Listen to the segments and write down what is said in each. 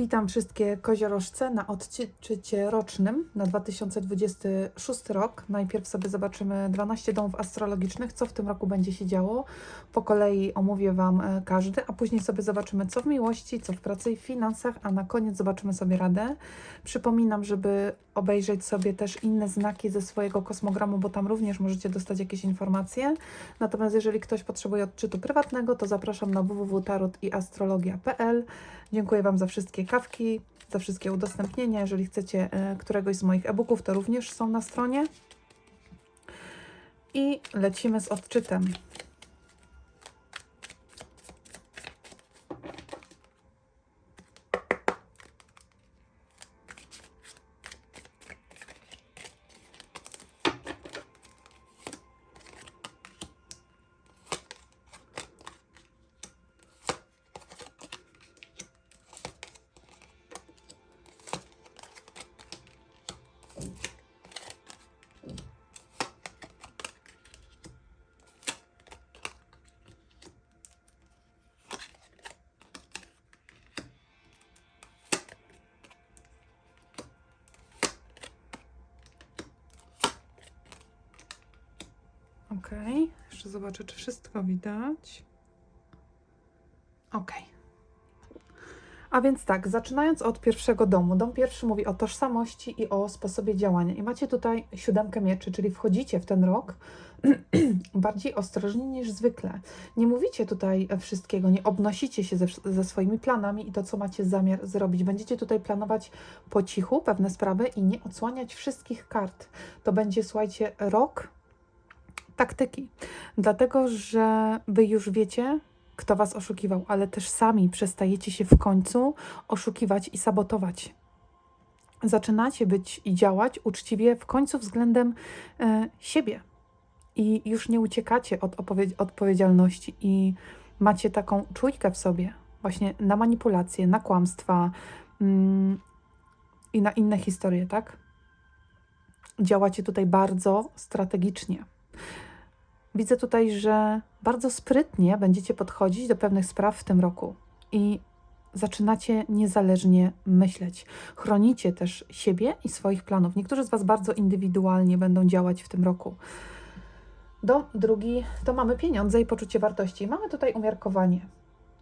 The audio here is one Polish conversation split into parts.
Witam wszystkie koziorożce na odczycie rocznym na 2026 rok. Najpierw sobie zobaczymy 12 domów astrologicznych, co w tym roku będzie się działo. Po kolei omówię Wam e, każdy, a później sobie zobaczymy, co w miłości, co w pracy i finansach, a na koniec zobaczymy sobie radę. Przypominam, żeby obejrzeć sobie też inne znaki ze swojego kosmogramu, bo tam również możecie dostać jakieś informacje. Natomiast jeżeli ktoś potrzebuje odczytu prywatnego, to zapraszam na www.tarot.i.astrologia.pl. Dziękuję Wam za wszystkie kawki, za wszystkie udostępnienia. Jeżeli chcecie e, któregoś z moich e-booków, to również są na stronie. I lecimy z odczytem. Ok, jeszcze zobaczę, czy wszystko widać. Ok. A więc tak, zaczynając od pierwszego domu. Dom pierwszy mówi o tożsamości i o sposobie działania. I macie tutaj siódemkę mieczy, czyli wchodzicie w ten rok bardziej ostrożnie niż zwykle. Nie mówicie tutaj wszystkiego, nie obnosicie się ze, ze swoimi planami i to, co macie zamiar zrobić. Będziecie tutaj planować po cichu pewne sprawy i nie odsłaniać wszystkich kart. To będzie, słuchajcie, rok taktyki. Dlatego, że wy już wiecie, kto was oszukiwał, ale też sami przestajecie się w końcu oszukiwać i sabotować. Zaczynacie być i działać uczciwie w końcu względem e, siebie. I już nie uciekacie od odpowiedzialności i macie taką czujkę w sobie właśnie na manipulacje, na kłamstwa mm, i na inne historie, tak? Działacie tutaj bardzo strategicznie. Widzę tutaj, że bardzo sprytnie będziecie podchodzić do pewnych spraw w tym roku i zaczynacie niezależnie myśleć. Chronicie też siebie i swoich planów. Niektórzy z Was bardzo indywidualnie będą działać w tym roku. Do drugi to mamy pieniądze i poczucie wartości. Mamy tutaj umiarkowanie,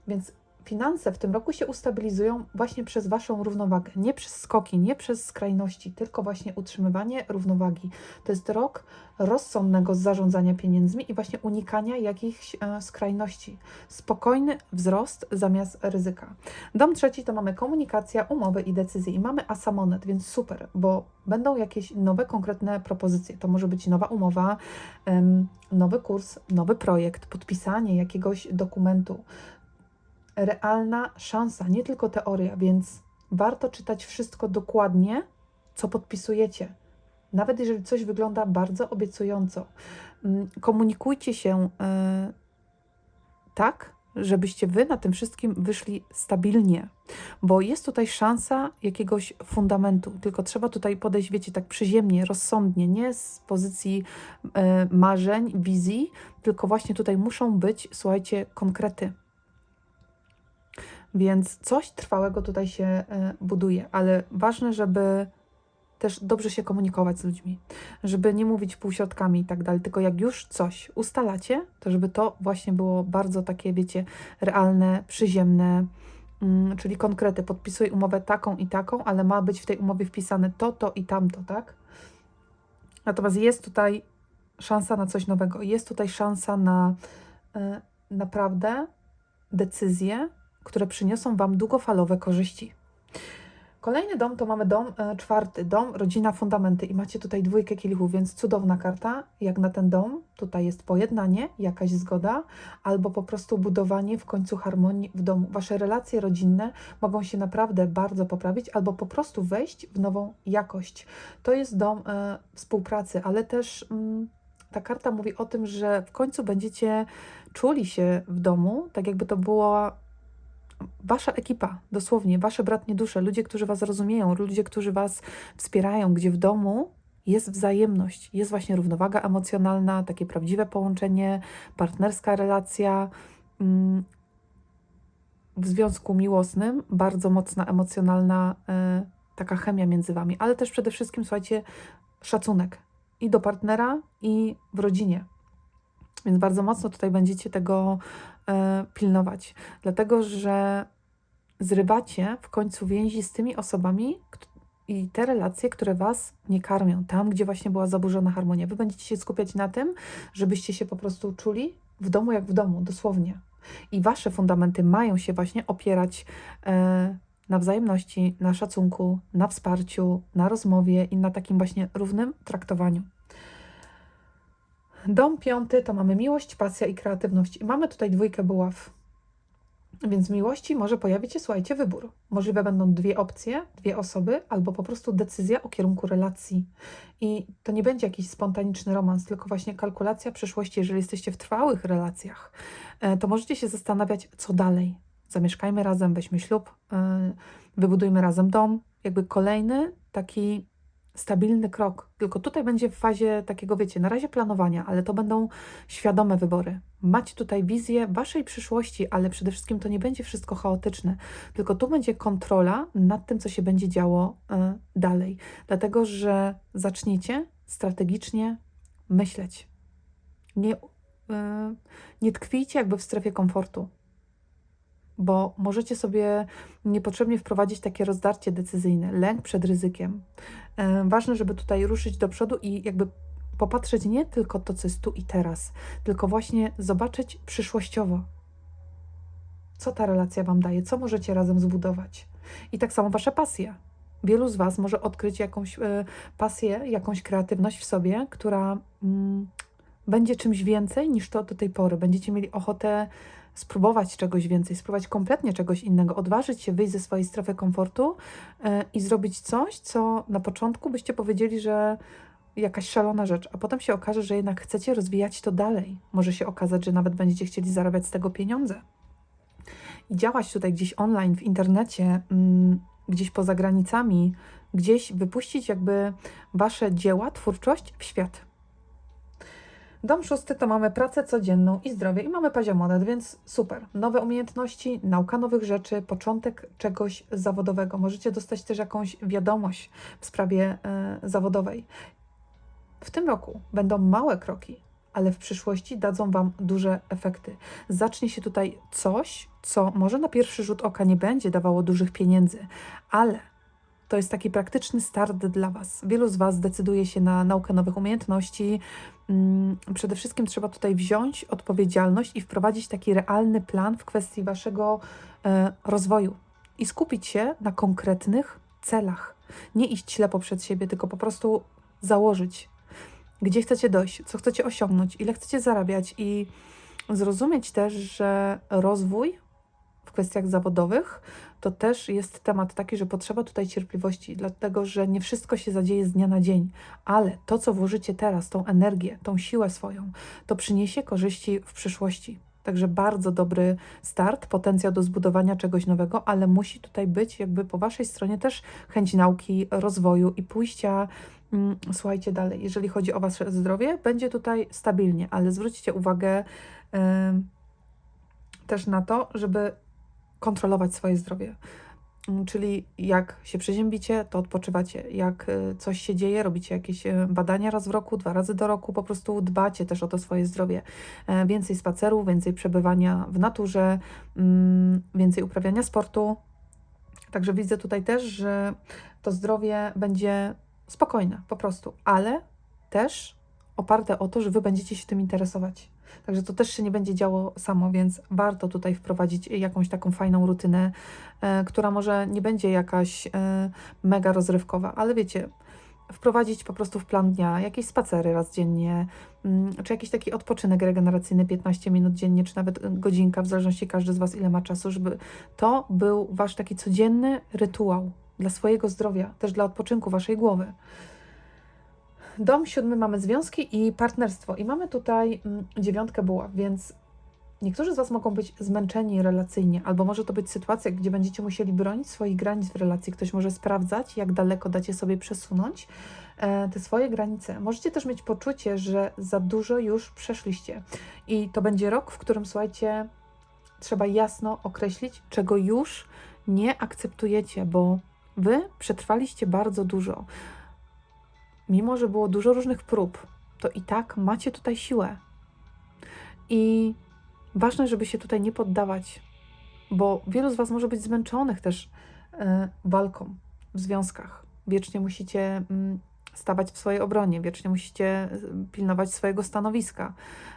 więc finanse w tym roku się ustabilizują właśnie przez Waszą równowagę. Nie przez skoki, nie przez skrajności, tylko właśnie utrzymywanie równowagi. To jest rok rozsądnego zarządzania pieniędzmi i właśnie unikania jakichś e, skrajności. Spokojny wzrost zamiast ryzyka. Dom trzeci to mamy komunikacja, umowy i decyzje. I mamy asamonet, więc super, bo będą jakieś nowe, konkretne propozycje. To może być nowa umowa, nowy kurs, nowy projekt, podpisanie jakiegoś dokumentu realna szansa, nie tylko teoria, więc warto czytać wszystko dokładnie, co podpisujecie. Nawet jeżeli coś wygląda bardzo obiecująco. Mm, komunikujcie się yy, tak, żebyście wy na tym wszystkim wyszli stabilnie, bo jest tutaj szansa jakiegoś fundamentu, tylko trzeba tutaj podejść, wiecie, tak przyziemnie, rozsądnie, nie z pozycji yy, marzeń, wizji, tylko właśnie tutaj muszą być, słuchajcie, konkrety. Więc coś trwałego tutaj się e, buduje, ale ważne, żeby też dobrze się komunikować z ludźmi, żeby nie mówić półśrodkami i tak dalej, tylko jak już coś ustalacie, to żeby to właśnie było bardzo takie, wiecie, realne, przyziemne, mm, czyli konkrety. Podpisuję umowę taką i taką, ale ma być w tej umowie wpisane to, to i tamto, tak? Natomiast jest tutaj szansa na coś nowego, jest tutaj szansa na y, naprawdę decyzję, które przyniosą Wam długofalowe korzyści. Kolejny dom to mamy dom e, czwarty, dom, rodzina, fundamenty i macie tutaj dwójkę kielichów, więc cudowna karta, jak na ten dom. Tutaj jest pojednanie, jakaś zgoda, albo po prostu budowanie w końcu harmonii w domu. Wasze relacje rodzinne mogą się naprawdę bardzo poprawić, albo po prostu wejść w nową jakość. To jest dom e, współpracy, ale też mm, ta karta mówi o tym, że w końcu będziecie czuli się w domu, tak jakby to była wasza ekipa, dosłownie, wasze bratnie dusze, ludzie, którzy was rozumieją, ludzie, którzy was wspierają, gdzie w domu jest wzajemność, jest właśnie równowaga emocjonalna, takie prawdziwe połączenie, partnerska relacja. Mm, w związku miłosnym bardzo mocna emocjonalna e, taka chemia między wami, ale też przede wszystkim, słuchajcie, szacunek i do partnera, i w rodzinie. Więc bardzo mocno tutaj będziecie tego e, pilnować, dlatego że zrywacie w końcu więzi z tymi osobami i te relacje, które was nie karmią, tam gdzie właśnie była zaburzona harmonia. Wy będziecie się skupiać na tym, żebyście się po prostu czuli w domu jak w domu, dosłownie. I wasze fundamenty mają się właśnie opierać e, na wzajemności, na szacunku, na wsparciu, na rozmowie i na takim właśnie równym traktowaniu. Dom piąty to mamy miłość, pasja i kreatywność. I mamy tutaj dwójkę buław. Więc w miłości może pojawić się, słuchajcie, wybór. Możliwe będą dwie opcje, dwie osoby, albo po prostu decyzja o kierunku relacji. I to nie będzie jakiś spontaniczny romans, tylko właśnie kalkulacja przyszłości. Jeżeli jesteście w trwałych relacjach, e, to możecie się zastanawiać, co dalej. Zamieszkajmy razem, weźmy ślub, e, wybudujmy razem dom. Jakby kolejny taki stabilny krok. Tylko tutaj będzie w fazie takiego, wiecie, na razie planowania, ale to będą świadome wybory. Macie tutaj wizję waszej przyszłości, ale przede wszystkim to nie będzie wszystko chaotyczne, tylko tu będzie kontrola nad tym, co się będzie działo e, dalej. Dlatego, że zaczniecie strategicznie myśleć. Nie, e, nie tkwijcie jakby w strefie komfortu bo możecie sobie niepotrzebnie wprowadzić takie rozdarcie decyzyjne, lęk przed ryzykiem. E, ważne, żeby tutaj ruszyć do przodu i jakby popatrzeć nie tylko to, co jest tu i teraz, tylko właśnie zobaczyć przyszłościowo, co ta relacja Wam daje, co możecie razem zbudować. I tak samo Wasza pasja. Wielu z Was może odkryć jakąś e, pasję, jakąś kreatywność w sobie, która mm, będzie czymś więcej niż to do tej pory. Będziecie mieli ochotę spróbować czegoś więcej, spróbować kompletnie czegoś innego, odważyć się wyjść ze swojej strefy komfortu e, i zrobić coś, co na początku byście powiedzieli, że jakaś szalona rzecz, a potem się okaże, że jednak chcecie rozwijać to dalej. Może się okazać, że nawet będziecie chcieli zarabiać z tego pieniądze. I działać tutaj gdzieś online, w internecie, mm, gdzieś poza granicami, gdzieś wypuścić jakby wasze dzieła, twórczość w świat. Dom szósty to mamy pracę codzienną i zdrowie i mamy poziomonet, więc super. Nowe umiejętności, nauka nowych rzeczy, początek czegoś zawodowego. Możecie dostać też jakąś wiadomość w sprawie e, zawodowej. W tym roku będą małe kroki, ale w przyszłości dadzą Wam duże efekty. Zacznie się tutaj coś, co może na pierwszy rzut oka nie będzie dawało dużych pieniędzy, ale to jest taki praktyczny start dla Was. Wielu z Was zdecyduje się na naukę nowych umiejętności. Mm, Przede wszystkim trzeba tutaj wziąć odpowiedzialność i wprowadzić taki realny plan w kwestii Waszego e, rozwoju i skupić się na konkretnych celach. Nie iść ślepo przed siebie, tylko po prostu założyć, gdzie chcecie dojść, co chcecie osiągnąć, ile chcecie zarabiać i zrozumieć też, że rozwój kwestiach zawodowych to też jest temat taki, że potrzeba tutaj cierpliwości, dlatego że nie wszystko się zadzieje z dnia na dzień, ale to, co włożycie teraz, tą energię, tą siłę swoją, to przyniesie korzyści w przyszłości. Także bardzo dobry start, potencjał do zbudowania czegoś nowego, ale musi tutaj być jakby po Waszej stronie też chęć nauki, rozwoju i pójścia, mm, słuchajcie dalej. Jeżeli chodzi o Wasze zdrowie, będzie tutaj stabilnie, ale zwróćcie uwagę yy, też na to, żeby kontrolować swoje zdrowie. Mm, Czyli jak się przeziębicie, to odpoczywacie. Jak y, coś się dzieje, robicie jakieś y, badania raz w roku, dwa razy do roku, po prostu dbacie też o to swoje zdrowie. E, Więcej spacerów, więcej przebywania w naturze, mm, więcej uprawiania sportu. Także widzę tutaj też, że to zdrowie będzie spokojne po prostu, ale też oparte o to, że Wy będziecie się tym interesować. Także to też się nie będzie działo samo, więc warto tutaj wprowadzić jakąś taką fajną rutynę, e, która może nie będzie jakaś e, mega rozrywkowa, ale wiecie, wprowadzić po prostu w plan dnia jakieś spacery raz dziennie, mm, czy jakiś taki odpoczynek regeneracyjny 15 minut dziennie, czy nawet godzinka, w zależności każdy z Was ile ma czasu, żeby to był Wasz taki codzienny rytuał dla swojego zdrowia, też dla odpoczynku Waszej głowy. Dom siódmy mamy związki i partnerstwo. I mamy tutaj mm, dziewiątkę buław, więc niektórzy z Was mogą być zmęczeni relacyjnie, albo może to być sytuacja, gdzie będziecie musieli bronić swoich granic w relacji. Ktoś może sprawdzać, jak daleko dacie sobie przesunąć e, te swoje granice. Możecie też mieć poczucie, że za dużo już przeszliście. I to będzie rok, w którym słuchajcie, trzeba jasno określić, czego już nie akceptujecie, bo wy przetrwaliście bardzo dużo. Mimo, że było dużo różnych prób, to i tak macie tutaj siłę. I ważne, żeby się tutaj nie poddawać, bo wielu z Was może być zmęczonych też e, walką w związkach. Wiecznie musicie mm, stawać w swojej obronie, wiecznie musicie e, pilnować swojego stanowiska.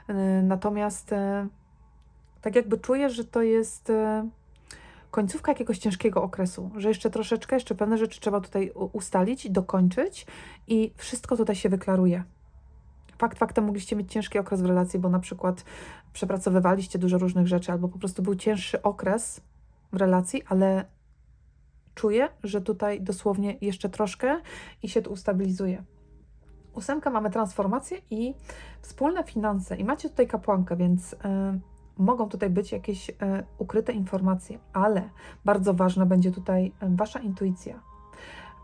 E, Natomiast tak jakby czuję, że to jest końcówka jakiegoś ciężkiego okresu, że jeszcze troszeczkę, jeszcze pewne rzeczy trzeba tutaj ustalić, dokończyć i wszystko tutaj się wyklaruje. Fakt faktem mogliście mieć ciężki okres w relacji, bo na przykład przepracowywaliście dużo różnych rzeczy, albo po prostu był cięższy okres w relacji, ale czuję, że tutaj dosłownie jeszcze troszkę i się to ustabilizuje. Ósemka mamy transformację i wspólne finanse. I macie tutaj kapłankę, więc y, mogą tutaj być jakieś y, ukryte informacje, ale bardzo ważna będzie tutaj y, wasza intuicja.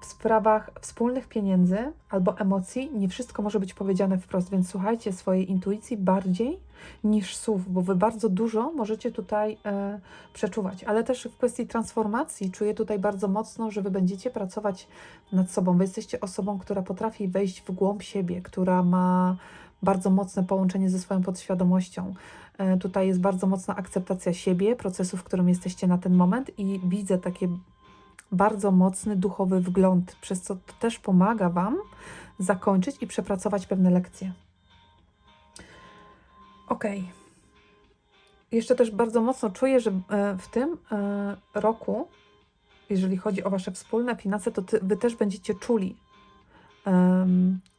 W sprawach wspólnych pieniędzy albo emocji nie wszystko może być powiedziane wprost, więc słuchajcie swojej intuicji bardziej niż słów, bo wy bardzo dużo możecie tutaj e, przeczuwać. Ale też w kwestii transformacji czuję tutaj bardzo mocno, że wy będziecie pracować nad sobą. Wy jesteście osobą, która potrafi wejść w głąb siebie, która ma bardzo mocne połączenie ze swoją podświadomością. E, tutaj jest bardzo mocna akceptacja siebie, procesu, w którym jesteście na ten moment i widzę takie bardzo mocny duchowy wgląd, przez co to też pomaga Wam zakończyć i przepracować pewne lekcje. Ok. Jeszcze też bardzo mocno czuję, że e, w tym e, roku, jeżeli chodzi o Wasze wspólne finanse, to Wy też będziecie czuli,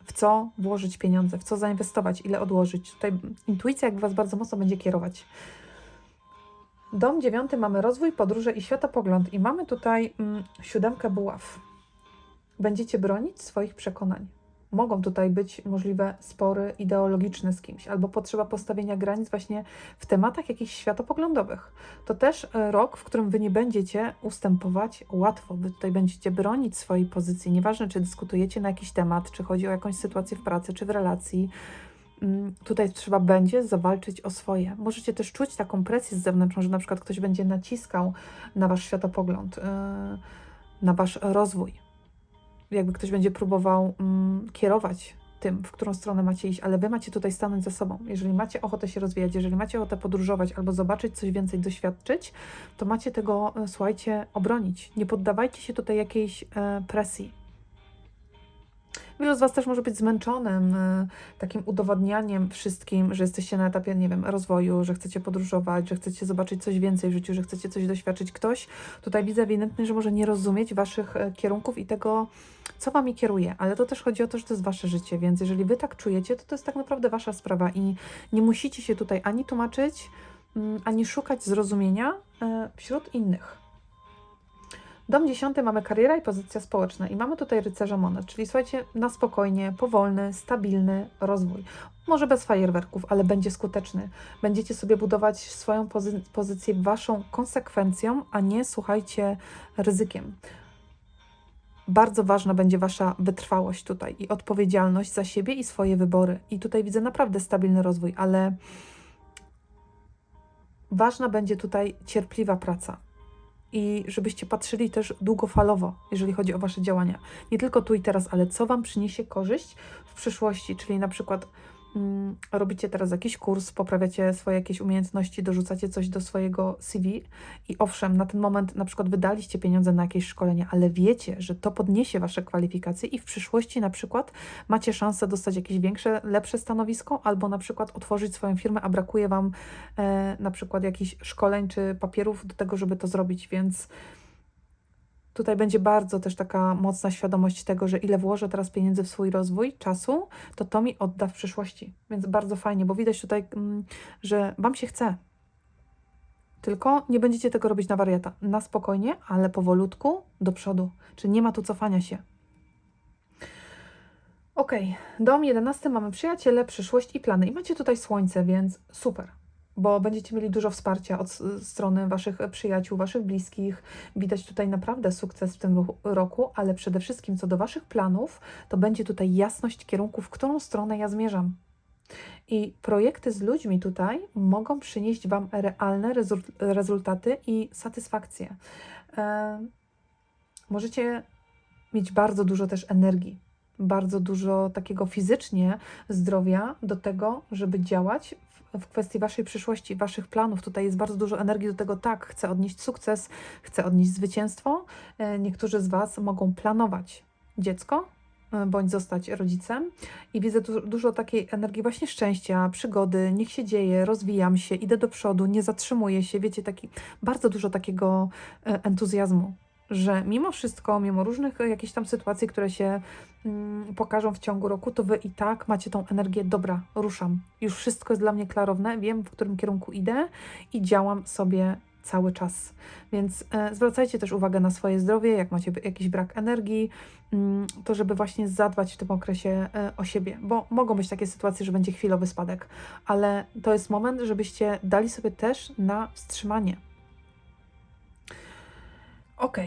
w co włożyć pieniądze, w co zainwestować, ile odłożyć. Tutaj intuicja jakby Was bardzo mocno będzie kierować. Dom dziewiąty mamy rozwój, podróże i światopogląd. I mamy tutaj mm, siódemkę buław. Będziecie bronić swoich przekonań. Mogą tutaj być możliwe spory ideologiczne z kimś, albo potrzeba postawienia granic właśnie w tematach jakichś światopoglądowych. To też e, rok, w którym wy nie będziecie ustępować łatwo. Wy tutaj będziecie bronić swojej pozycji. Nieważne, czy dyskutujecie na jakiś temat, czy chodzi o jakąś sytuację w pracy, czy w relacji. Mm, Tutaj trzeba będzie zawalczyć o swoje. Możecie też czuć taką presję z zewnątrz, że na przykład ktoś będzie naciskał na wasz światopogląd, yy, na wasz rozwój. Jakby ktoś będzie próbował mm, kierować tym, w którą stronę macie iść, ale wy macie tutaj stanąć za sobą. Jeżeli macie ochotę się rozwijać, jeżeli macie ochotę podróżować albo zobaczyć coś więcej, doświadczyć, to macie tego, e, słuchajcie, obronić. Nie poddawajcie się tutaj jakiejś e, presji. Wielu z Was też może być zmęczonym e, takim udowadnianiem wszystkim, że jesteście na etapie, nie wiem, rozwoju, że chcecie podróżować, że chcecie zobaczyć coś więcej w życiu, że chcecie coś doświadczyć. Ktoś tutaj widzę ewidentnie, że może nie rozumieć Waszych e, kierunków i tego, co Wami kieruje, ale to też chodzi o to, że to jest Wasze życie, więc jeżeli Wy tak czujecie, to to jest tak naprawdę Wasza sprawa i nie musicie się tutaj ani tłumaczyć, mm, ani szukać zrozumienia e, wśród innych. Dom dziesiąty mamy kariera i pozycja społeczna i mamy tutaj rycerza monet, czyli słuchajcie, na spokojnie, powolny, stabilny rozwój. Może bez fajerwerków, ale będzie skuteczny. Będziecie sobie budować swoją pozy pozycję waszą konsekwencją, a nie, słuchajcie, ryzykiem. Bardzo ważna będzie wasza wytrwałość tutaj i odpowiedzialność za siebie i swoje wybory. I tutaj widzę naprawdę stabilny rozwój, ale ważna będzie tutaj cierpliwa praca i żebyście patrzyli też długofalowo, jeżeli chodzi o Wasze działania. Nie tylko tu i teraz, ale co Wam przyniesie korzyść w przyszłości, czyli na przykład robicie teraz jakiś kurs, poprawiacie swoje jakieś umiejętności, dorzucacie coś do swojego CV i owszem, na ten moment na przykład wydaliście pieniądze na jakieś szkolenia, ale wiecie, że to podniesie Wasze kwalifikacje i w przyszłości na przykład macie szansę dostać jakieś większe, lepsze stanowisko albo na przykład otworzyć swoją firmę, a brakuje Wam e, na przykład jakichś szkoleń czy papierów do tego, żeby to zrobić, więc tutaj będzie bardzo też taka mocna świadomość tego, że ile włożę teraz pieniędzy w swój rozwój, czasu, to to mi odda w przyszłości. Więc bardzo fajnie, bo widać tutaj, mm, że Wam się chce. Tylko nie będziecie tego robić na wariata. Na spokojnie, ale powolutku do przodu. Czyli nie ma tu cofania się. Ok, dom 11 mamy przyjaciele, przyszłość i plany. I macie tutaj słońce, więc super bo będziecie mieli dużo wsparcia od strony Waszych przyjaciół, Waszych bliskich. Widać tutaj naprawdę sukces w tym roku, ale przede wszystkim co do Waszych planów, to będzie tutaj jasność kierunku, w którą stronę ja zmierzam. I projekty z ludźmi tutaj mogą przynieść Wam realne rezul- rezultaty i satysfakcję. E, możecie mieć bardzo dużo też energii, bardzo dużo takiego fizycznie zdrowia do tego, żeby działać w, kwestii Waszej przyszłości, Waszych planów. Tutaj jest bardzo dużo energii do tego, tak, chcę odnieść sukces, chcę odnieść zwycięstwo. E, Niektórzy z Was mogą planować dziecko, e, bądź zostać rodzicem. I widzę du dużo takiej energii właśnie szczęścia, przygody, niech się dzieje, rozwijam się, idę do przodu, nie zatrzymuję się. Wiecie, taki, bardzo dużo takiego e, entuzjazmu, że mimo wszystko, mimo różnych e, jakichś tam sytuacji, które się mm, pokażą w ciągu roku, to Wy i tak macie tą energię, dobra, ruszam. Już wszystko jest dla mnie klarowne, wiem, w którym kierunku idę i działam sobie cały czas. Więc e, zwracajcie też uwagę na swoje zdrowie, jak macie jakiś brak energii, mm, to żeby właśnie zadbać w tym okresie e, o siebie, bo mogą być takie sytuacje, że będzie chwilowy spadek, ale to jest moment, żebyście dali sobie też na wstrzymanie. Ok.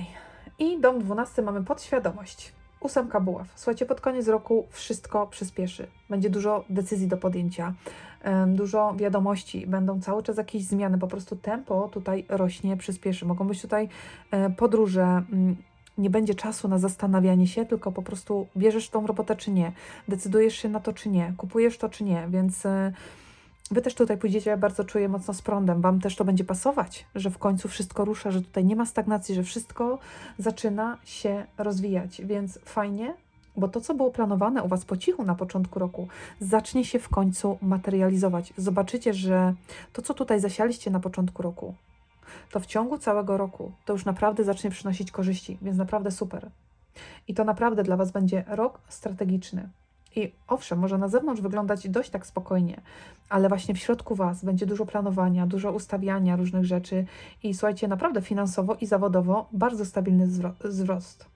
I dom 12 mamy podświadomość. Ósemka buław. Słuchajcie, pod koniec roku wszystko przyspieszy. Będzie dużo decyzji do podjęcia, dużo wiadomości, będą cały czas jakieś zmiany, po prostu tempo tutaj rośnie, przyspieszy. Mogą być tutaj e, podróże, mm, nie będzie czasu na zastanawianie się, tylko po prostu bierzesz tą robotę czy nie, decydujesz się na to czy nie, kupujesz to czy nie, więc e, Wy też tutaj pójdziecie, bardzo czuję mocno z prądem. Wam też to będzie pasować, że w końcu wszystko rusza, że tutaj nie ma stagnacji, że wszystko zaczyna się rozwijać. Więc fajnie, bo to, co było planowane u Was po cichu na początku roku, zacznie się w końcu materializować. Zobaczycie, że to, co tutaj zasialiście na początku roku, to w ciągu całego roku to już naprawdę zacznie przynosić korzyści, więc naprawdę super. I to naprawdę dla Was będzie rok strategiczny. I owszem, może na zewnątrz wyglądać dość tak spokojnie, ale właśnie w środku Was będzie dużo planowania, dużo ustawiania różnych rzeczy i słuchajcie, naprawdę finansowo i zawodowo bardzo stabilny wzrost.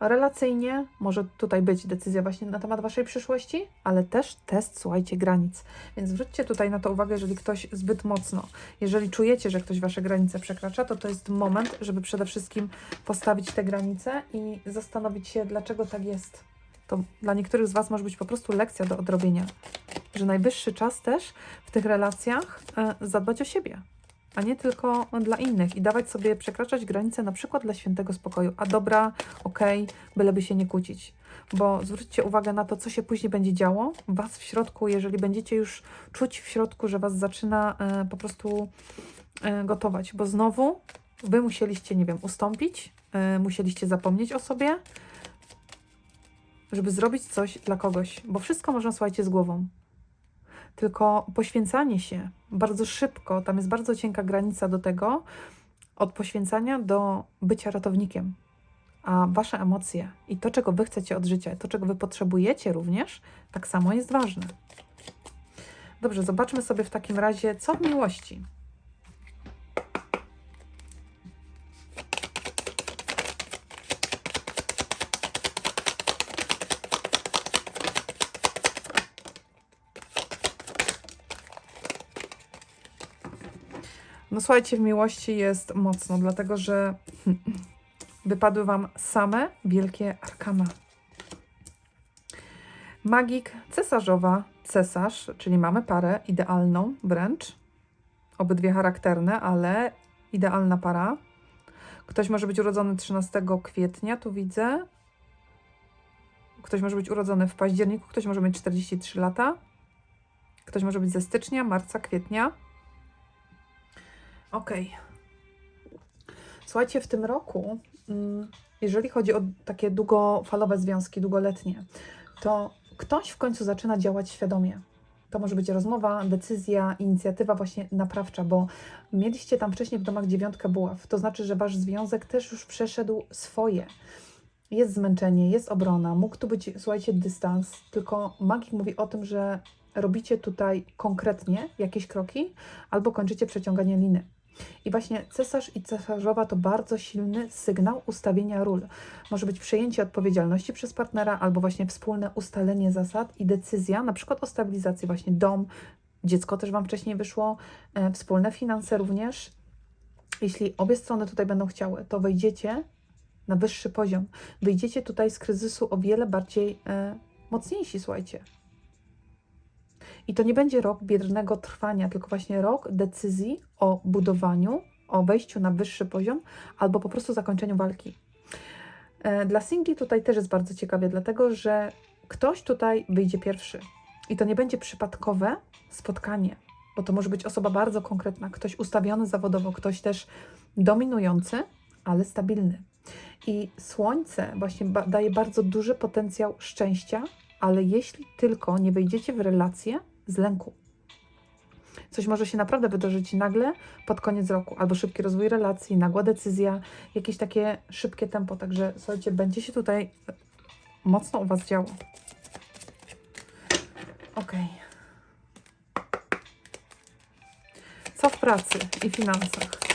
Relacyjnie może tutaj być decyzja właśnie na temat Waszej przyszłości, ale też test, słuchajcie, granic. Więc zwróćcie tutaj na to uwagę, jeżeli ktoś zbyt mocno, jeżeli czujecie, że ktoś Wasze granice przekracza, to to jest moment, żeby przede wszystkim postawić te granice i zastanowić się, dlaczego tak jest. To dla niektórych z Was może być po prostu lekcja do odrobienia, że najwyższy czas też w tych relacjach e, zadbać o siebie, a nie tylko dla innych i dawać sobie przekraczać granice na przykład dla świętego spokoju. A dobra, okej, byleby się nie kłócić. Bo zwróćcie uwagę na to, co się później będzie działo Was w środku, jeżeli będziecie już czuć w środku, że Was zaczyna e, po prostu e, gotować, bo znowu Wy musieliście, nie wiem, ustąpić, musieliście zapomnieć o sobie, żeby zrobić coś dla kogoś, bo wszystko można, słuchajcie, z głową. Tylko poświęcanie się bardzo szybko, tam jest bardzo cienka granica do tego, od poświęcania do bycia ratownikiem. A wasze emocje i to, czego wy chcecie od życia, to, czego wy potrzebujecie również, tak samo jest ważne. Dobrze, zobaczmy sobie w takim razie, co w miłości. No słuchajcie, w miłości jest mocno, dlatego że wypadły Wam same wielkie arkana. Magik, cesarzowa, cesarz, czyli mamy parę idealną wręcz. Obydwie charakterne, ale idealna para. Ktoś może być urodzony 13 kwietnia, tu widzę. Ktoś może być urodzony w październiku, ktoś może mieć 43 lata. Ktoś może być ze stycznia, marca, kwietnia. Okej. Słuchajcie, w tym roku, mm, jeżeli chodzi o takie długofalowe związki, długoletnie, to ktoś w końcu zaczyna działać świadomie. To może być rozmowa, decyzja, inicjatywa właśnie naprawcza, bo mieliście tam wcześniej w domach dziewiątkę buław. To znaczy, że wasz związek też już przeszedł swoje. Jest zmęczenie, jest obrona, mógł tu być, słuchajcie, dystans, tylko magik mówi o tym, że robicie tutaj konkretnie jakieś kroki albo kończycie przeciąganie liny. I właśnie cesarz i cesarzowa to bardzo silny sygnał ustawienia ról. Może być przejęcie odpowiedzialności przez partnera, albo właśnie wspólne ustalenie zasad i decyzja, na przykład o stabilizacji, właśnie dom, dziecko też Wam wcześniej wyszło, e, wspólne finanse również. Jeśli obie strony tutaj będą chciały, to wejdziecie na wyższy poziom. Wyjdziecie tutaj z kryzysu o wiele bardziej e, mocniejsi, słuchajcie. I to nie będzie rok biernego trwania, tylko właśnie rok decyzji o budowaniu, o wejściu na wyższy poziom albo po prostu zakończeniu walki. E, Dla singli tutaj też jest bardzo ciekawie, dlatego że ktoś tutaj wyjdzie pierwszy. I to nie będzie przypadkowe spotkanie, bo to może być osoba bardzo konkretna, ktoś ustawiony zawodowo, ktoś też dominujący, ale stabilny. I słońce właśnie daje bardzo duży potencjał szczęścia, ale jeśli tylko nie wejdziecie w relację z lęku. Coś może się naprawdę wydarzyć nagle pod koniec roku, albo szybki rozwój relacji, nagła decyzja, jakieś takie szybkie tempo. Także słuchajcie, będzie się tutaj mocno u Was działo. Ok. Co w pracy i finansach?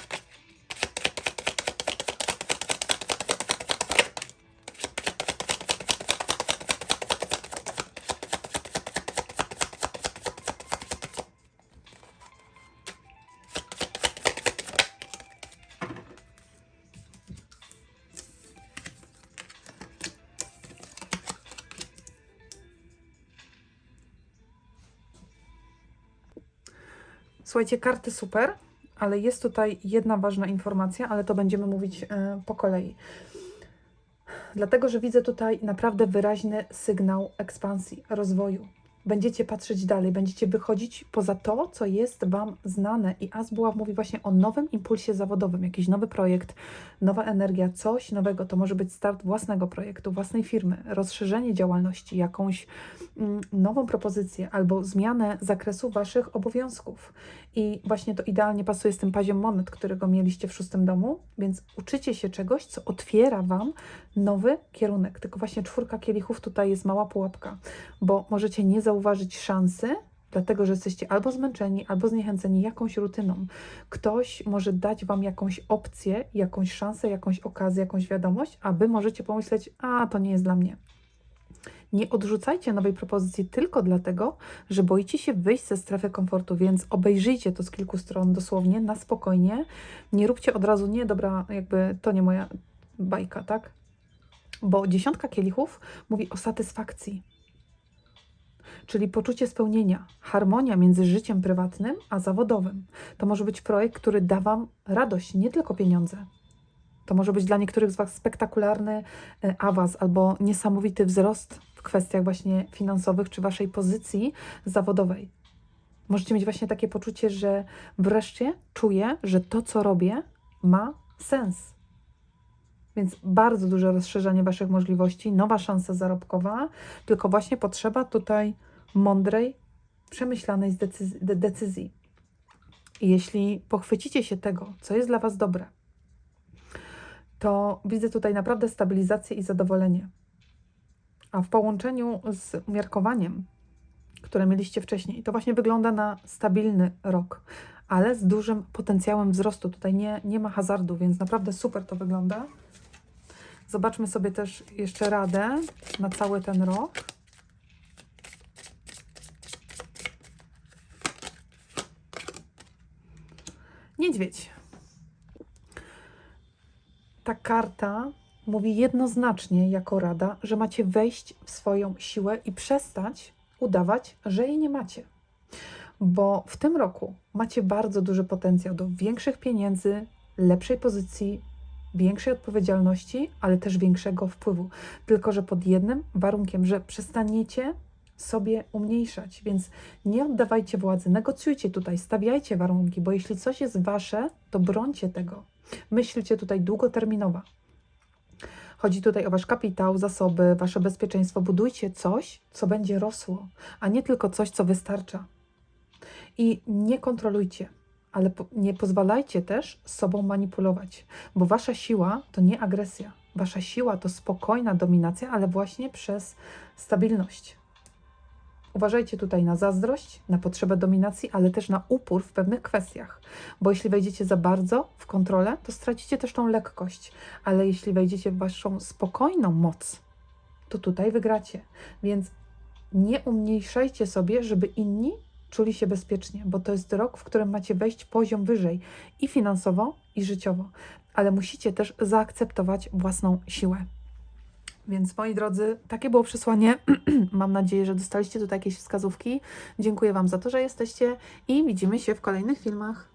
Słuchajcie, karty super, ale jest tutaj jedna ważna informacja, ale to będziemy mówić e, po kolei. Dlatego, że widzę tutaj naprawdę wyraźny sygnał ekspansji, rozwoju. Będziecie patrzeć dalej, będziecie wychodzić poza to, co jest Wam znane. I Asbuław mówi właśnie o nowym impulsie zawodowym, jakiś nowy projekt, nowa energia, coś nowego. To może być start własnego projektu, własnej firmy, rozszerzenie działalności, jakąś mm, nową propozycję albo zmianę zakresu Waszych obowiązków. I właśnie to idealnie pasuje z tym paziem monet, którego mieliście w szóstym domu, więc uczycie się czegoś, co otwiera Wam nowy kierunek. Tylko właśnie czwórka kielichów tutaj jest mała pułapka, bo możecie nie zauważyć szansy, dlatego że jesteście albo zmęczeni, albo zniechęceni jakąś rutyną. Ktoś może dać Wam jakąś opcję, jakąś szansę, jakąś okazję, jakąś wiadomość, a Wy możecie pomyśleć, a to nie jest dla mnie. Nie odrzucajcie nowej propozycji tylko dlatego, że boicie się wyjść ze strefy komfortu, więc obejrzyjcie to z kilku stron dosłownie, na spokojnie. Nie róbcie od razu, nie, dobra, jakby to nie moja bajka, tak? Bo dziesiątka kielichów mówi o satysfakcji, czyli poczucie spełnienia, harmonia między życiem prywatnym a zawodowym. To może być projekt, który da Wam radość, nie tylko pieniądze. To może być dla niektórych z Was spektakularny e, awans albo niesamowity wzrost w kwestiach właśnie finansowych czy Waszej pozycji zawodowej. Możecie mieć właśnie takie poczucie, że wreszcie czuję, że to, co robię, ma sens. Więc bardzo duże rozszerzenie Waszych możliwości, nowa szansa zarobkowa, tylko właśnie potrzeba tutaj mądrej, przemyślanej decyzji. decyzji. Jeśli pochwycicie się tego, co jest dla Was dobre, to widzę tutaj naprawdę stabilizację i zadowolenie. A w połączeniu z umiarkowaniem, które mieliście wcześniej, to właśnie wygląda na stabilny rok, ale z dużym potencjałem wzrostu. Tutaj nie, nie ma hazardu, więc naprawdę super to wygląda. Zobaczmy sobie też jeszcze radę na cały ten rok. Niedźwiedź. Ta karta mówi jednoznacznie jako rada, że macie wejść w swoją siłę i przestać udawać, że jej nie macie. Bo w tym roku macie bardzo duży potencjał do większych pieniędzy, lepszej pozycji, większej odpowiedzialności, ale też większego wpływu. Tylko, że pod jednym warunkiem, że przestaniecie sobie umniejszać. Więc nie oddawajcie władzy, negocjujcie tutaj, stawiajcie warunki, bo jeśli coś jest wasze, to brońcie tego. Myślcie tutaj długoterminowo. Chodzi tutaj o wasz kapitał, zasoby, wasze bezpieczeństwo. Budujcie coś, co będzie rosło, a nie tylko coś, co wystarcza. I nie kontrolujcie, ale po, nie pozwalajcie też sobą manipulować, bo wasza siła to nie agresja. Wasza siła to spokojna dominacja, ale właśnie przez stabilność. Uważajcie tutaj na zazdrość, na potrzebę dominacji, ale też na upór w pewnych kwestiach, bo jeśli wejdziecie za bardzo w kontrolę, to stracicie też tą lekkość, ale jeśli wejdziecie w waszą spokojną moc, to tutaj wygracie. Więc nie umniejszajcie sobie, żeby inni czuli się bezpiecznie, bo to jest rok, w którym macie wejść poziom wyżej i finansowo, i życiowo, ale musicie też zaakceptować własną siłę. Więc moi drodzy, takie było przesłanie. Mam nadzieję, że dostaliście tutaj jakieś wskazówki. Dziękuję Wam za to, że jesteście i widzimy się w kolejnych filmach.